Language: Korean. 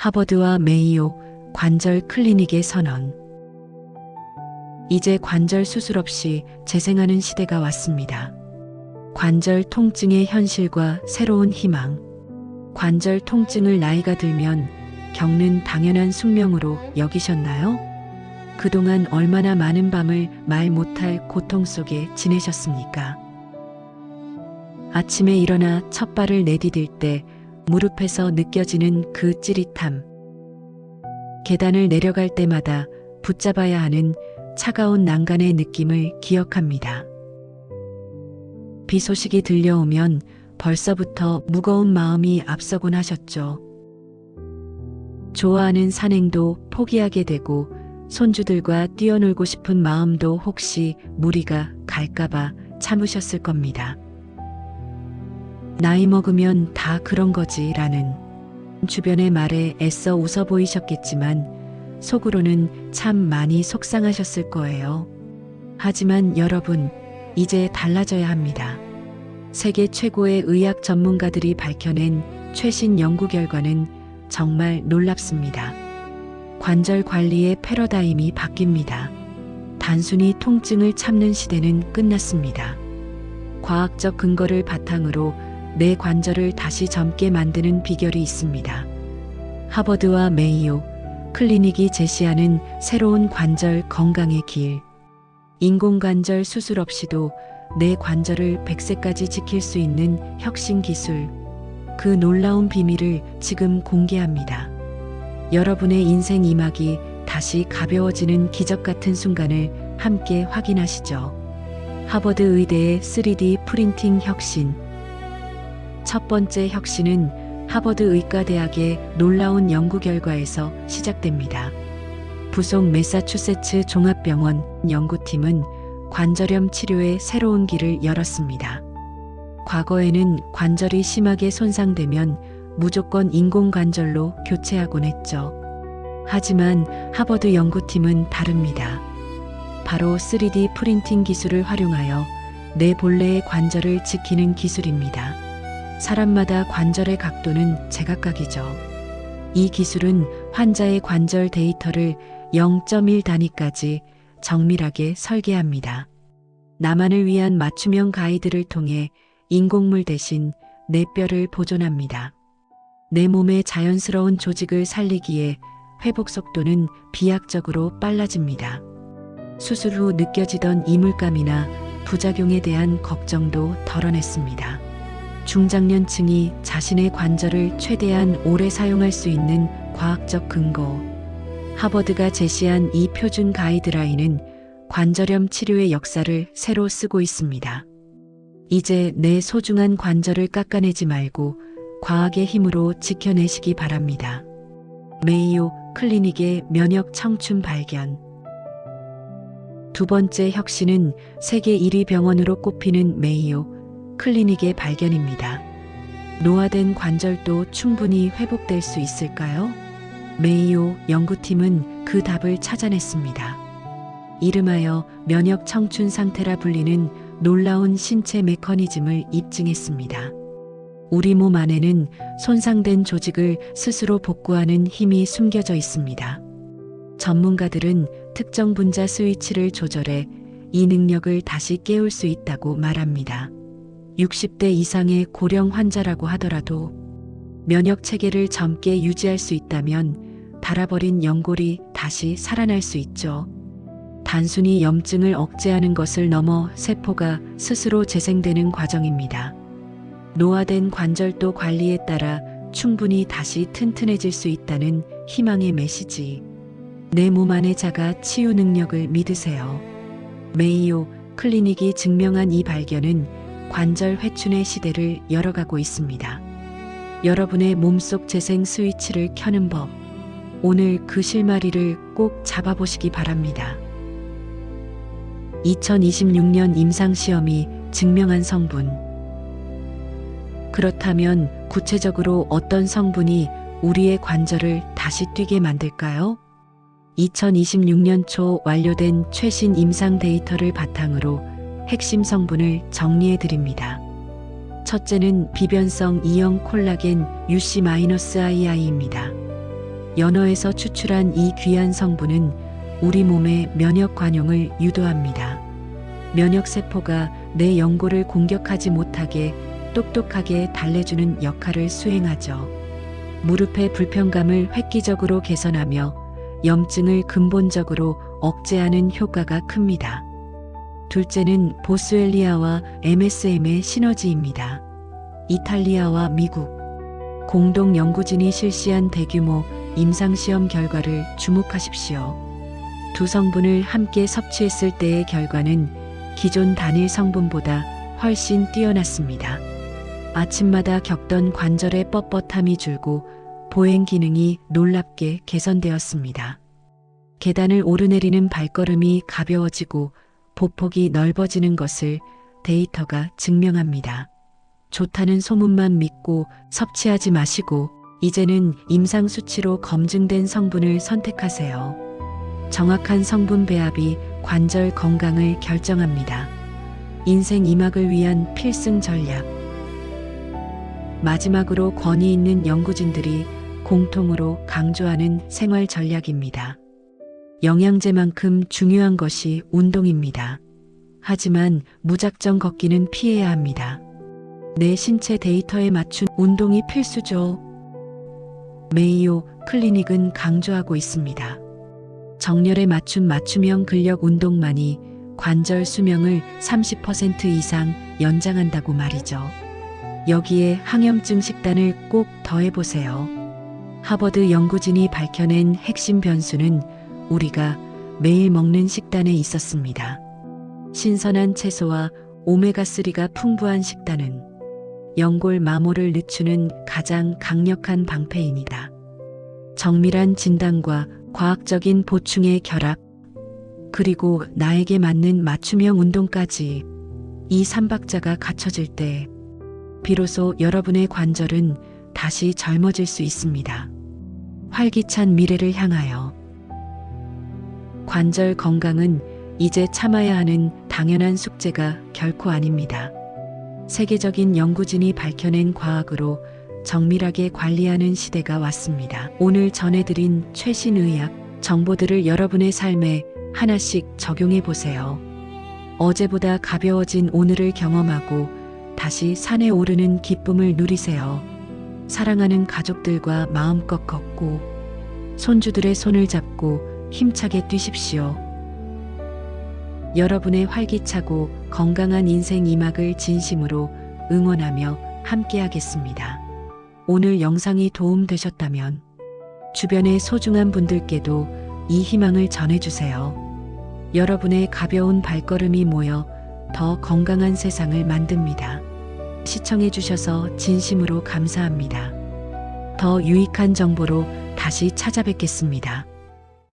하버드와 메이오 관절 클리닉의 선언. 이제 관절 수술 없이 재생하는 시대가 왔습니다. 관절 통증의 현실과 새로운 희망. 관절 통증을 나이가 들면 겪는 당연한 숙명으로 여기셨나요? 그동안 얼마나 많은 밤을 말 못할 고통 속에 지내셨습니까? 아침에 일어나 첫 발을 내디딜 때 무릎에서 느껴지는 그 찌릿함. 계단을 내려갈 때마다 붙잡아야 하는 차가운 난간의 느낌을 기억합니다. 비 소식이 들려오면 벌써부터 무거운 마음이 앞서곤 하셨죠. 좋아하는 산행도 포기하게 되고 손주들과 뛰어놀고 싶은 마음도 혹시 무리가 갈까봐 참으셨을 겁니다. 나이 먹으면 다 그런 거지 라는 주변의 말에 애써 웃어 보이셨겠지만 속으로는 참 많이 속상하셨을 거예요. 하지만 여러분, 이제 달라져야 합니다. 세계 최고의 의학 전문가들이 밝혀낸 최신 연구 결과는 정말 놀랍습니다. 관절 관리의 패러다임이 바뀝니다. 단순히 통증을 참는 시대는 끝났습니다. 과학적 근거를 바탕으로 내 관절을 다시 젊게 만드는 비결이 있습니다. 하버드와 메이오 클리닉이 제시하는 새로운 관절 건강의 길. 인공관절 수술 없이도 내 관절을 100세까지 지킬 수 있는 혁신 기술. 그 놀라운 비밀을 지금 공개합니다. 여러분의 인생 이막이 다시 가벼워지는 기적 같은 순간을 함께 확인하시죠. 하버드 의대의 3D 프린팅 혁신. 첫 번째 혁신은 하버드 의과대학의 놀라운 연구 결과에서 시작됩니다. 부속 매사추세츠 종합병원 연구팀은 관절염 치료의 새로운 길을 열었습니다. 과거에는 관절이 심하게 손상되면 무조건 인공관절로 교체하곤 했죠. 하지만 하버드 연구팀은 다릅니다. 바로 3D 프린팅 기술을 활용하여 내 본래의 관절을 지키는 기술입니다. 사람마다 관절의 각도는 제각각이죠. 이 기술은 환자의 관절 데이터를 0.1 단위까지 정밀하게 설계합니다. 나만을 위한 맞춤형 가이드를 통해 인공물 대신 내 뼈를 보존합니다. 내 몸의 자연스러운 조직을 살리기에 회복 속도는 비약적으로 빨라집니다. 수술 후 느껴지던 이물감이나 부작용에 대한 걱정도 덜어냈습니다. 중장년층이 자신의 관절을 최대한 오래 사용할 수 있는 과학적 근거. 하버드가 제시한 이 표준 가이드라인은 관절염 치료의 역사를 새로 쓰고 있습니다. 이제 내 소중한 관절을 깎아내지 말고 과학의 힘으로 지켜내시기 바랍니다. 메이오 클리닉의 면역 청춘 발견. 두 번째 혁신은 세계 1위 병원으로 꼽히는 메이오 클리닉의 발견입니다. 노화된 관절도 충분히 회복될 수 있을까요? 메이오 연구팀은 그 답을 찾아냈습니다. 이름하여 면역 청춘 상태라 불리는 놀라운 신체 메커니즘을 입증했습니다. 우리 몸 안에는 손상된 조직을 스스로 복구하는 힘이 숨겨져 있습니다. 전문가들은 특정 분자 스위치를 조절해 이 능력을 다시 깨울 수 있다고 말합니다. 60대 이상의 고령 환자라고 하더라도 면역 체계를 젊게 유지할 수 있다면 닳아버린 연골이 다시 살아날 수 있죠. 단순히 염증을 억제하는 것을 넘어 세포가 스스로 재생되는 과정입니다. 노화된 관절도 관리에 따라 충분히 다시 튼튼해질 수 있다는 희망의 메시지. 내 몸 안의 자가 치유 능력을 믿으세요. 메이오 클리닉이 증명한 이 발견은 관절 회춘의 시대를 열어가고 있습니다. 여러분의 몸속 재생 스위치를 켜는 법. 오늘 그 실마리를 꼭 잡아보시기 바랍니다. 2026년 임상시험이 증명한 성분. 그렇다면 구체적으로 어떤 성분이 우리의 관절을 다시 뛰게 만들까요? 2026년 초 완료된 최신 임상 데이터를 바탕으로 핵심 성분을 정리해 드립니다. 첫째는 비변성 이형 콜라겐 UC-II입니다. 연어에서 추출한 이 귀한 성분은 우리 몸의 면역 관용을 유도합니다. 면역 세포가 내 연골을 공격하지 못하게 똑똑하게 달래주는 역할을 수행하죠. 무릎의 불편감을 획기적으로 개선하며 염증을 근본적으로 억제하는 효과가 큽니다. 둘째는 보스웰리아와 MSM의 시너지입니다. 이탈리아와 미국 공동 연구진이 실시한 대규모 임상시험 결과를 주목하십시오. 두 성분을 함께 섭취했을 때의 결과는 기존 단일 성분보다 훨씬 뛰어났습니다. 아침마다 겪던 관절의 뻣뻣함이 줄고 보행 기능이 놀랍게 개선되었습니다. 계단을 오르내리는 발걸음이 가벼워지고 보폭이 넓어지는 것을 데이터가 증명합니다. 좋다는 소문만 믿고 섭취하지 마시고 이제는 임상 수치로 검증된 성분을 선택하세요. 정확한 성분 배합이 관절 건강을 결정합니다. 인생 이막을 위한 필승 전략. 마지막으로 권위 있는 연구진들이 공통으로 강조하는 생활 전략입니다. 영양제만큼 중요한 것이 운동입니다. 하지만 무작정 걷기는 피해야 합니다. 내 신체 데이터에 맞춘 운동이 필수죠. 메이오 클리닉은 강조하고 있습니다. 정렬에 맞춘 맞춤형 근력 운동만이 관절 수명을 30% 이상 연장한다고 말이죠. 여기에 항염증 식단을 꼭 더해보세요. 하버드 연구진이 밝혀낸 핵심 변수는 우리가 매일 먹는 식단에 있었습니다. 신선한 채소와 오메가3가 풍부한 식단은 연골 마모를 늦추는 가장 강력한 방패입니다. 정밀한 진단과 과학적인 보충의 결합, 그리고 나에게 맞는 맞춤형 운동까지 이 삼박자가 갖춰질 때 비로소 여러분의 관절은 다시 젊어질 수 있습니다. 활기찬 미래를 향하여 관절 건강은 이제 참아야 하는 당연한 숙제가 결코 아닙니다. 세계적인 연구진이 밝혀낸 과학으로 정밀하게 관리하는 시대가 왔습니다. 오늘 전해드린 최신 의학 정보들을 여러분의 삶에 하나씩 적용해 보세요. 어제보다 가벼워진 오늘을 경험하고 다시 산에 오르는 기쁨을 누리세요. 사랑하는 가족들과 마음껏 걷고 손주들의 손을 잡고 힘차게 뛰십시오. 여러분의 활기차고 건강한 인생 이막을 진심으로 응원하며 함께하겠습니다. 오늘 영상이 도움되셨다면 주변의 소중한 분들께도 이 희망을 전해주세요. 여러분의 가벼운 발걸음이 모여 더 건강한 세상을 만듭니다. 시청해주셔서 진심으로 감사합니다. 더 유익한 정보로 다시 찾아뵙겠습니다.